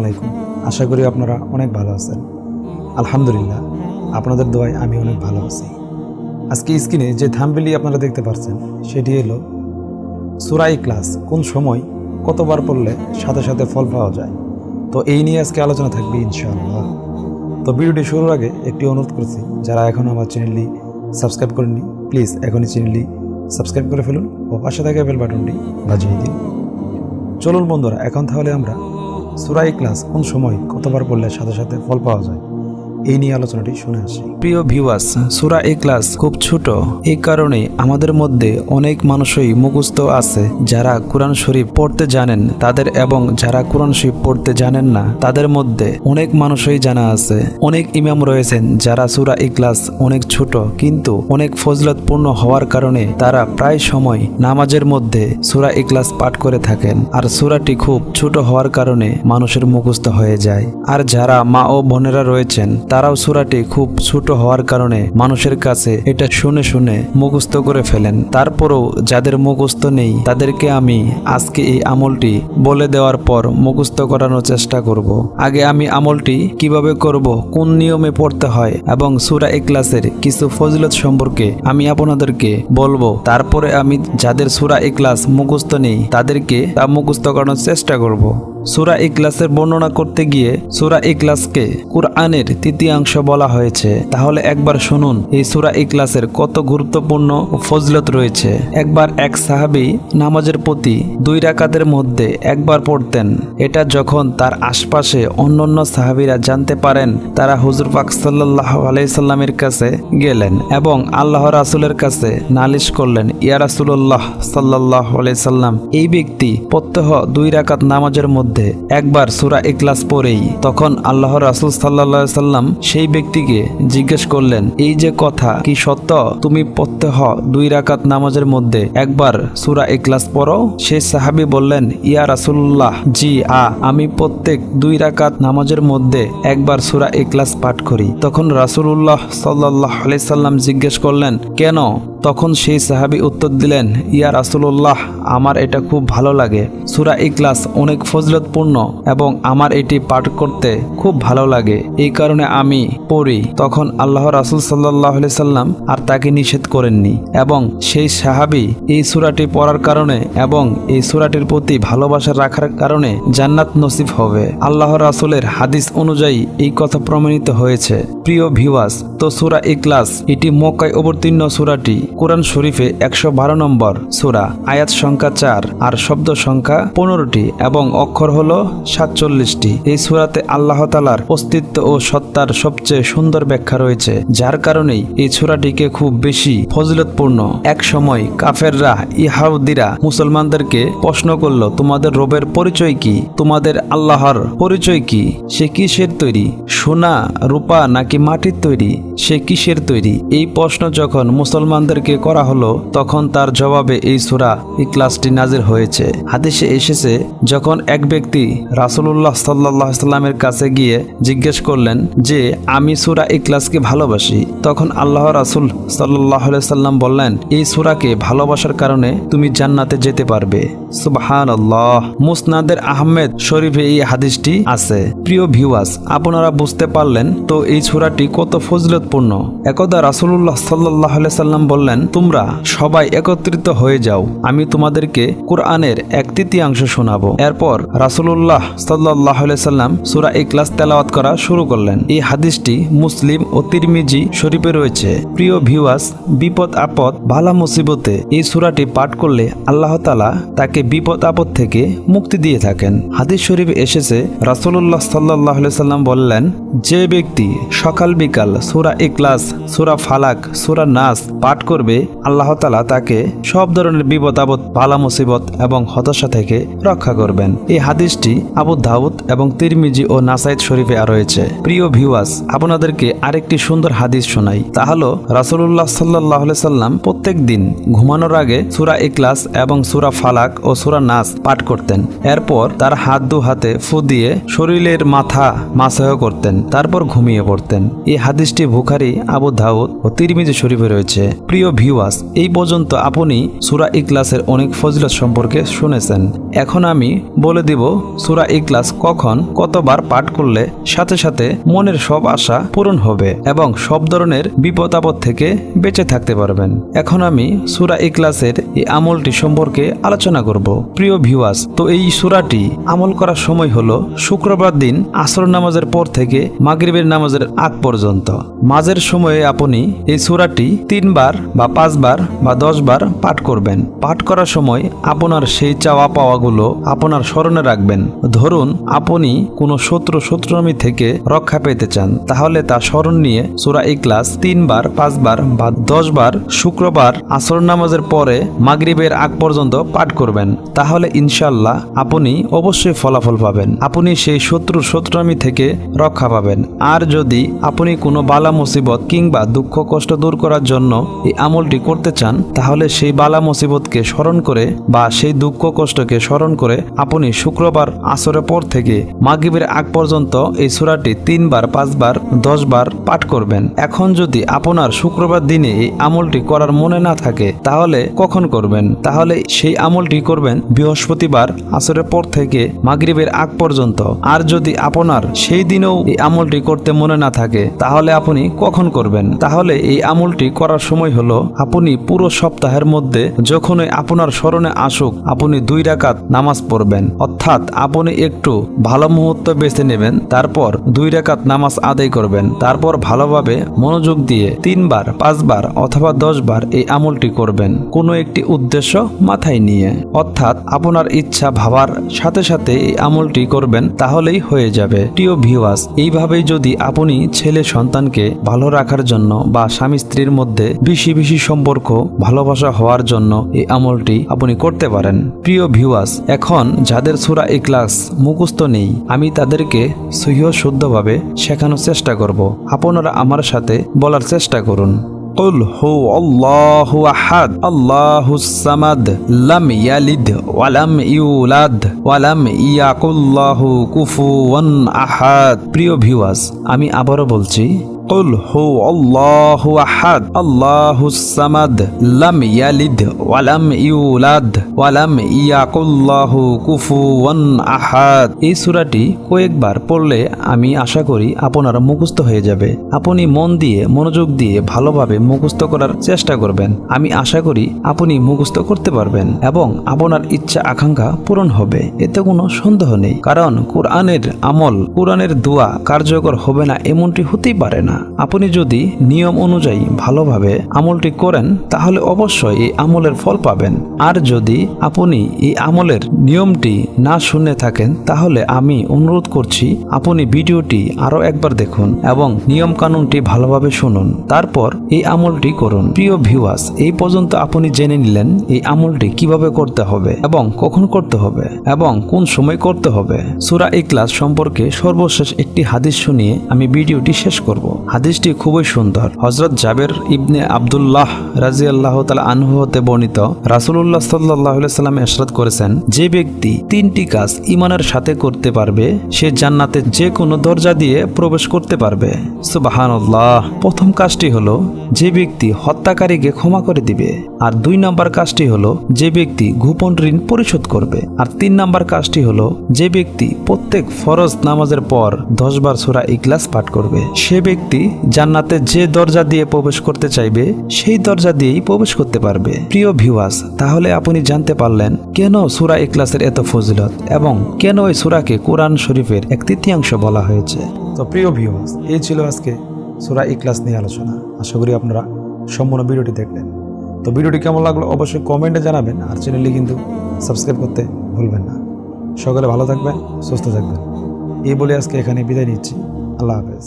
আলাইকুম। আশা করি আপনারা অনেক ভালো আছেন। আলহামদুলিল্লাহ আপনাদের দোয়ায় আমি অনেক ভালো আছি। আজকে স্ক্রিনে যে থাম্বিলি আপনারা দেখতে পাচ্ছেন সেটি হলো সুরাই ক্লাস কোন সময় কতবার পড়লে সাথে সাথে ফল পাওয়া যায়। তো এই নিয়ে আজকে আলোচনা থাকবে ইনশাআল্লাহ। তো ভিডিওটি শুরুর আগে একটি অনুরোধ করছি যারা এখনও আমার চ্যানেলটি সাবস্ক্রাইব করেননি প্লিজ এখনই চ্যানেলটি সাবস্ক্রাইব করে ফেলুন ও পাশে থাকা বেল বাটনটি বাজিয়ে দিন। চলুন বন্ধুরা, এখন তাহলে আমরা সুরাই ক্লাস কোন সময় কতবার পড়লে সাথে সাথে ফল পাওয়া যায়? এই নিয়ে আলোচনাটি শুনে আসি। প্রিয় ভিউয়ার্স সুরা ক্লাস খুব ছোট। এই কারণে আমাদের মধ্যে অনেক মানুষই মুখস্থ আছে যারা কোরআন শরীফ পড়তে জানেন তাদের এবং যারা কোরআন শরীফ পড়তে জানেন না তাদের মধ্যে অনেক মানুষই জানা আছে। অনেক ইমাম রয়েছেন যারা সুরা ক্লাস অনেক ছোট কিন্তু অনেক ফজলতপূর্ণ হওয়ার কারণে তারা প্রায় সময় নামাজের মধ্যে সুরা ক্লাস পাঠ করে থাকেন আর সুরাটি খুব ছোট হওয়ার কারণে মানুষের মুখস্থ হয়ে যায়। আর যারা মা ও বোনেরা রয়েছেন তারাও সুরাটি খুব ছোট হওয়ার কারণে মানুষের কাছে এটা শুনে শুনে মুখস্থ করে ফেলেন। তারপরও যাদের মুখস্থ নেই, তাদেরকে আমি আজকে এই আমলটি বলে দেওয়ার পর মুখস্থ করানোর চেষ্টা করব। আগে আমি আমলটি কীভাবে করব, কোন নিয়মে পড়তে হয় এবং সুরা এ ক্লাসের কিছু ফজিলত সম্পর্কে আমি আপনাদেরকে বলব। তারপরে আমি যাদের সুরা এ ক্লাস মুখস্থ নেই, তাদেরকে তা মুখস্থ করানোর চেষ্টা করব। সুরা ইকলাসের বর্ণনা করতে গিয়ে সুরা ইকলাসকে কুরআনের তৃতীয়াংশ বলা হয়েছে। তাহলে একবার শুনুন, এই সুরা ইকলাসের কত গুরুত্বপূর্ণ ফজলত রয়েছে। একবার এক সাহাবী নামাজের প্রতি দুই রাকাতের মধ্যে একবার পড়তেন। এটা যখন তার আশপাশে অন্যান্য সাহাবীরা জানতে পারেন, তারা হুজুর পাক সাল্লাহ আলাইসাল্লামের কাছে গেলেন এবং আল্লাহ রাসুলের কাছে নালিশ করলেন, ইয়া রাসুল্লাহ সাল্লাহ আলাইসাল্লাম এই ব্যক্তি প্রত্যহ দুই রাকাত নামাজের মধ্যে একবার সুরা ইকলাস পড়েই তখন আল্লাহ রাসুল সাল্লাহ সাল্লাম সেই ব্যক্তিকে জিজ্ঞেস করলেন, এই যে কথা, কি সত্য? তুমি প্রত্যহ দুই রাকাত নামাজের মধ্যে একবার সুরা ইকলাস পড়ো? সেই সাহাবি বললেন, ইয়া রাসুল্লাহ জি, আ, আমি প্রত্যেক দুই রাকাত নামাজের মধ্যে একবার সুরা ইকলাস পাঠ করি। তখন রাসুল্লাহ সাল্লাহ সাল্লাম জিজ্ঞেস করলেন, কেন? তখন সেই সাহাবি উত্তর দিলেন, ইয়া রাসুল্লাহ আমার এটা খুব ভালো লাগে। সুরা ইকলাস অনেক ফজলতপূর্ণ এবং আমার এটি পাঠ করতে খুব ভালো লাগে। এই কারণে আমি পড়ি। তখন আল্লাহ রাসুল সাল্লাহ সাল্লাম আর তাকে নিষেধ করেননি এবং সেই সাহাবি এই সুরাটি পড়ার কারণে এবং এই সুরাটির প্রতি ভালোবাসা রাখার কারণে জান্নাত নসিব হবে। আল্লাহ রাসুলের হাদিস অনুযায়ী এই কথা প্রমাণিত হয়েছে। প্রিয় ভিওয়াস তো সুরা ইকলাস এটি মক্কায় অবতীর্ণ সুরাটি। কোরআন শরীফে একশো বারো নম্বর সুরা, আয়াত সংখ্যা চার আর শব্দ সংখ্যা পনেরোটি এবং অক্ষর হলো সাতচল্লিশটি। এই সুরাতে আল্লাহ তালার অস্তিত্ব ও সত্তার সবচেয়ে সুন্দর ব্যাখ্যা রয়েছে, যার কারণেই এই সুরাটিকে খুব বেশি ফজিলতপূর্ণ। এক সময় কাফেররা ইহাউদিরা মুসলমানদেরকে প্রশ্ন করল, তোমাদের রবের পরিচয় কি? তোমাদের আল্লাহর পরিচয় কি? সে কিসের তৈরি? সোনা, রূপা নাকি মাটির তৈরি? সে কিসের তৈরি? এই প্রশ্ন যখন মুসলমানদেরকে করা হলো, তখন তার জবাবে এই সুরা এই ক্লাসটি নাজির হয়েছে। হাদিসে এসেছে, যখন এক ব্যক্তি রাসুল্লাহ সাল্লাহ সাল্লামের কাছে গিয়ে জিজ্ঞেস করলেন যে, আমি সুরা এই ক্লাসকে ভালোবাসি? তখন আল্লাহ রাসুল সাল্লাহ সাল্লাম বললেন, এই সুরাকে ভালোবাসার কারণে তুমি জান্নাতে যেতে পারবে। সুবাহান আল্লাহ মুসনাদের আহমেদ শরীফে এই হাদিসটি আছে। প্রিয় ভিউয়াস আপনারা বুঝতে পারলেন তো এই সুরাটি কত ফজলতপূর্ণ। একদা রাসুল্লাহ সাল্লাহ সাল্লাম বললেন তোমরা সবাই একত্রিত হয়ে যাও, আমি তোমাদেরকে কোরআনের এক তৃতীয়াংশ শোনাবো। এরপর রাসুল্লাহ সাল্লাহ সাল্লাম সুরা এই ক্লাস তেলাওয়াত করা শুরু করলেন। এই হাদিসটি মুসলিম ও তিরমিজি শরীফে রয়েছে। প্রিয় ভিউয়াস বিপদ আপদ ভালা মুসিবতে এই সুরাটি পাঠ করলে আল্লাহ তালা তাকে বিপদ আপদ থেকে মুক্তি দিয়ে থাকেন। হাদিস শরীফ এসেছে রাসুল্লাহ সাল্লাহ সাল্লাম বললেন, যে ব্যক্তি সকাল বিকাল সুরা ইকলাস সুরা ফালাক, সুরা নাস পাঠ করবে, আল্লাহ তালা তাকে সব ধরনের বিপদ, আপদ ভালা মুসিবত এবং হতাশা থেকে রক্ষা করবেন। এই হাদিসটি আবু দাউদ এবং তিরমিজি ও নাসাইদ শরীফে রয়েছে। প্রিয় ভিউয়াস আপনাদেরকে আরেকটি সুন্দর হাদিস শোনাই। তা হলো রাসুল্লাহ সাল্লাহ সাল্লাম প্রত্যেক দিন ঘুমানোর আগে সুরা ইকলাস এবং সুরা ফালাক ও সুরা নাস পাঠ করতেন। এরপর তার হাত দু হাতে ফু দিয়ে শরীরের মাথা মাসাহ করতেন। তারপর ঘুমিয়ে পড়তেন। এই হাদিসটি বুখারি, আবু দাউদ ও তিরমিজি শরীফে রয়েছে। প্রিয় প্রিয় ভিউয়ার্স, এই পর্যন্ত আপনি সুরা ইকলাসের অনেক ফজিলত সম্পর্কে শুনেছেন। এখন আমি বলে দিব সুরা ইকলাস কখন কতবার পাঠ করলে সাথে সাথে মনের সব আশা পূরণ হবে এবং সব ধরনের বিপদ আপদ থেকে বেঁচে থাকতে পারবেন। এখন আমি সুরা ইকলাসের এই আমলটি সম্পর্কে আলোচনা করব। প্রিয় ভিউয়ার্স, তো এই সুরাটি আমল করার সময় হলো শুক্রবার দিন আসর নামাজের পর থেকে মাগরিবের নামাজের আগ পর্যন্ত। মাঝের সময়ে আপনি এই সুরাটি তিনবার বা পাঁচবার বা দশবার পাঠ করবেন। পাঠ করার সময় আপনার সেই চাওয়া পাওয়াগুলো আপনার স্মরণে রাখবেন। ধরুন, আপনি কোনো শত্রু শত্রুমি থেকে রক্ষা পেতে চান, তাহলে তা স্মরণ নিয়ে সুরা ইকলাস তিনবার, পাঁচবার বা দশবার শুক্রবার আসর নামাজের পরে মাগরিবের আগ পর্যন্ত পাঠ করবেন। তাহলে ইনশাল্লাহ আপনি অবশ্যই ফলাফল পাবেন। আপনি সেই শত্রু শত্রুমি থেকে রক্ষা পাবেন। আর যদি আপনি কোনো বালা মুসিবত কিংবা দুঃখ কষ্ট দূর করার জন্য এই আমলটি করতে চান, তাহলে সেই বালা মুসিবতকে স্মরণ করে বা সেই দুঃখ কষ্টকে স্মরণ করে আপনি শুক্রবার আসরের পর থেকে মাগরিবের আগ পর্যন্ত এই সূরাটি তিনবার, পাঁচবার, দশবার পাঠ করবেন। এখন যদি আপনার শুক্রবার দিনে এই আমলটি করার মনে না থাকে, তাহলে কখন করবেন? তাহলে সেই আমলটি করবেন বৃহস্পতিবার আসরের পর থেকে মাগরিবের আগ পর্যন্ত। আর যদি আপনার সেই দিনেও এই আমলটি করতে মনে না থাকে, তাহলে আপনি কখন করবেন? তাহলে এই আমলটি করার সময় হলো আপনি পুরো সপ্তাহের মধ্যে যখনই আপনার স্মরণে আসুক, আপনি দুই রাকাত নামাজ পড়বেন। অর্থাৎ আপনি একটু ভালো মুহূর্ত বেছে নেবেন, তারপর দুই রাকাত নামাজ আদায় করবেন। তারপর ভালোভাবে মনোযোগ দিয়ে তিনবার, পাঁচবার অথবা দশবার এই আমলটি করবেন। কোনো একটি উদ্দেশ্য মাথায় নিয়ে। অর্থাৎ আপনার ইচ্ছা ভাবার সাথে সাথে এই আমলটি করবেন, তাহলেই হয়ে যাবে। প্রিয় ভিউয়ার্স এইভাবেই যদি আপনি ছেলে সন্তানকে ভালো রাখার জন্য বা স্বামী স্ত্রীর মধ্যে বেশি বেশি সম্পর্ক ভালোবাসা হওয়ার জন্য এই আমলটি আপনি করতে পারেন প্রিয় ভিউয়ার্স এখন যাদের সুরা ইকলাস মুখস্থ নেই আমি তাদেরকে সহিহ শুদ্ধভাবে শেখানোর চেষ্টা করব আপনারা আমার সাথে বলার চেষ্টা করুন قل هو الله أحد الله الصمد لم يلد ولم يولد ولم يكن له كفوا أحد প্রিয় ভিউয়ার্স আমি আবারও বলছি قل هو الله أحد الله الصمد لم يلد ولم يولد ولم يكن له كفوا أحد এই সূরাটি কয়েকবার পড়লে আমি আশা করি আপনার মুখস্থ হয়ে যাবে আপনি মন দিয়ে মনোযোগ দিয়ে ভালোভাবে মুখস্থ করার চেষ্টা করবেন আমি আশা করি আপনি মুখস্থ করতে পারবেন এবং আপনার ইচ্ছা আকাঙ্ক্ষা পূরণ হবে এতে কোনো সন্দেহ নেই কারণ কোরআনের আমল কোরআনের দোয়া কার্যকর হবে না এমনটি হতেই পারে না আপনি যদি নিয়ম অনুযায়ী ভালোভাবে আমলটি করেন, তাহলে অবশ্যই এই আমলের ফল পাবেন। আর যদি আপনি এই আমলের নিয়মটি না শুনে থাকেন, তাহলে আমি অনুরোধ করছি, আপনি ভিডিওটি আরও একবার দেখুন এবং নিয়ম কানুনটি ভালোভাবে শুনুন। তারপর এই আমলটি করুন। প্রিয় ভিউয়ার্স এই পর্যন্ত আপনি জেনে নিলেন এই আমলটি কীভাবে করতে হবে এবং কখন করতে হবে এবং কোন সময় করতে হবে। সুরা ইকলাস সম্পর্কে সর্বশেষ একটি হাদিস শুনিয়ে আমি ভিডিওটি শেষ করব। হাদিসটি খুবই সুন্দর। হজরত জাবের ইবনে আবদুল্লাহ রাজি আল্লাহ তালা আনহু হতে বর্ণিত রাসুল্লাহ সাল্লাহ সাল্লাম এসরাত করেছেন, যে ব্যক্তি তিনটি কাজ ইমানের সাথে করতে পারবে, সে জান্নাতে যে কোনো দরজা দিয়ে প্রবেশ করতে পারবে। সুবাহান্লাহ প্রথম কাজটি হলো, যে ব্যক্তি হত্যাকারীকে ক্ষমা করে দিবে। আর দুই নাম্বার কাজটি হলো, যে ব্যক্তি গোপন ঋণ পরিশোধ করবে। আর তিন নাম্বার কাজটি হলো, যে ব্যক্তি প্রত্যেক ফরজ নামাজের পর দশবার সুরা ইকলাস পাঠ করবে। সে ব্যক্তি জান্নাতে যে দরজা দিয়ে প্রবেশ করতে চাইবে, সেই দরজা দিয়েই প্রবেশ করতে পারবে। প্রিয় ভিউয়ার্স তাহলে আপনি জানতে পারলেন কেন সুরা ইকলাসের এত ফজিলত এবং কেন এই সুরাকে কোরআন শরীফের এক তৃতীয়াংশ বলা হয়েছে। তো প্রিয় ভিউয়ার্স এই ছিল আজকে সুরা ইকলাস নিয়ে আলোচনা। আশা করি আপনারা সম্পূর্ণ ভিডিওটি দেখলেন। তো ভিডিওটি কেমন লাগল অবশ্যই কমেন্টে জানাবেন, আর চ্যানেলটি কিন্তু সাবস্ক্রাইব করতে ভুলবেন না। সকালে ভালো থাকবেন, সুস্থ থাকবেন। এই বলে আজকে এখানে বিদায় নিচ্ছি। আল্লাহ হাফেজ।